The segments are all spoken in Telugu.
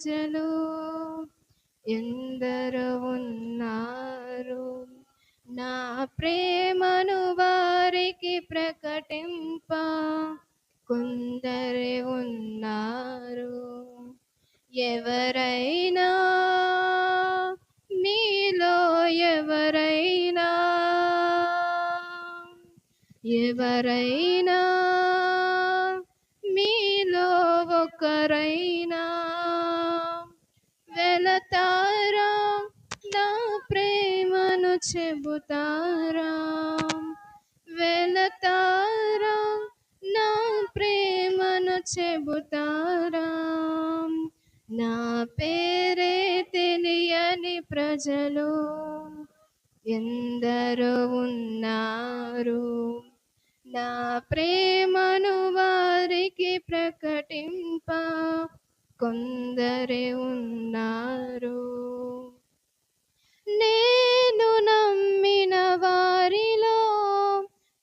ప్రజలు ఎందరు ఉన్నారు. నా ప్రేమను వారికి ప్రకటింప కొందరే ఉన్నారు. ఎవరైనా మీలో ఎవరైనా ఎవరైనా మీలో ఒకరైనా తారా నా ప్రేమను చెబుతారా. వెళతారా నా ప్రేమను చెబుతారా. నా పేరే తెలియని ప్రజలు ఎందరో ఉన్నారు. నా ప్రేమను వారికి ప్రకటింప కొందరే ఉన్నారు. నేను నమ్మిన వారిలో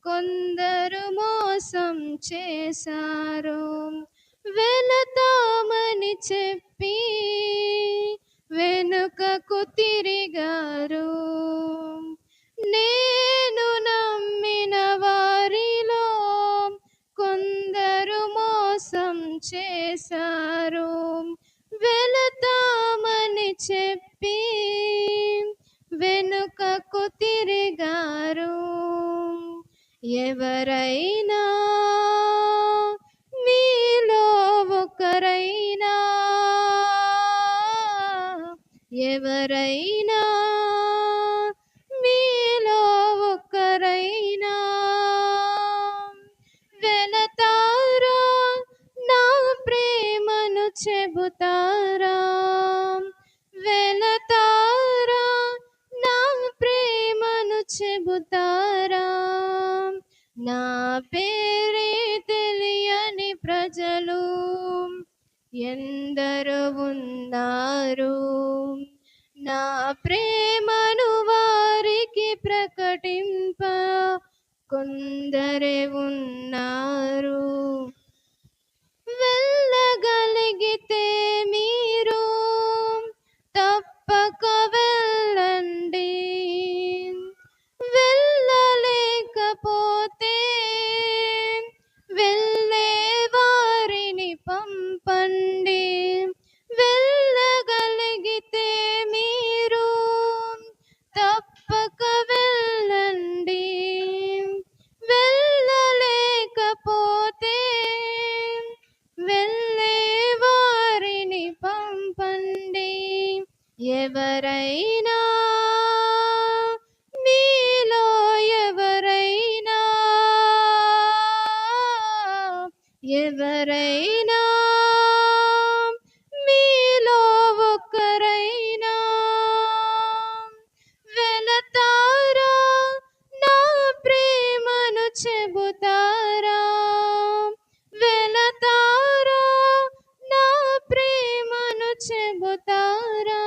కొందరు మోసం చేశారు. వెళతామని చెప్పి వెనుకకు తిరిగారు. నేను నమ్మిన వారిలో కొందరు మోసం చేశారు. ఎవరైనా మీలో ఒకరైనా వెళతారా? నా ప్రేమను చెబుతారా? వెళతారా? నా ప్రేమను చెబుతారా? నా పేరే తెలియని ప్రజలు ఎందరు ఉన్నారు. నా ప్రేమను వారికి ప్రకటింప. కొందరే ఉన్నారు. వెళ్ళగలిగితే మీరు తప్పక వెళ్ళండి. వెళ్ళలేకపోతే ఎవరైనా మీలో ఎవరైనా ఎవరైనా మీలో ఒకరైనా వెళతారా? నా ప్రేమను చెబుతారా? వెళతారా? నా ప్రేమను చెబుతారా?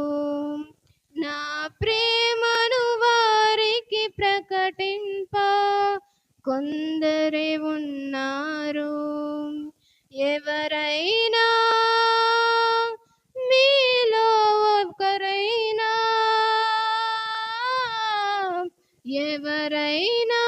కొందరే ఉన్నారు. ఎవరైనా మీలో ఒకరైనా ఎవరైనా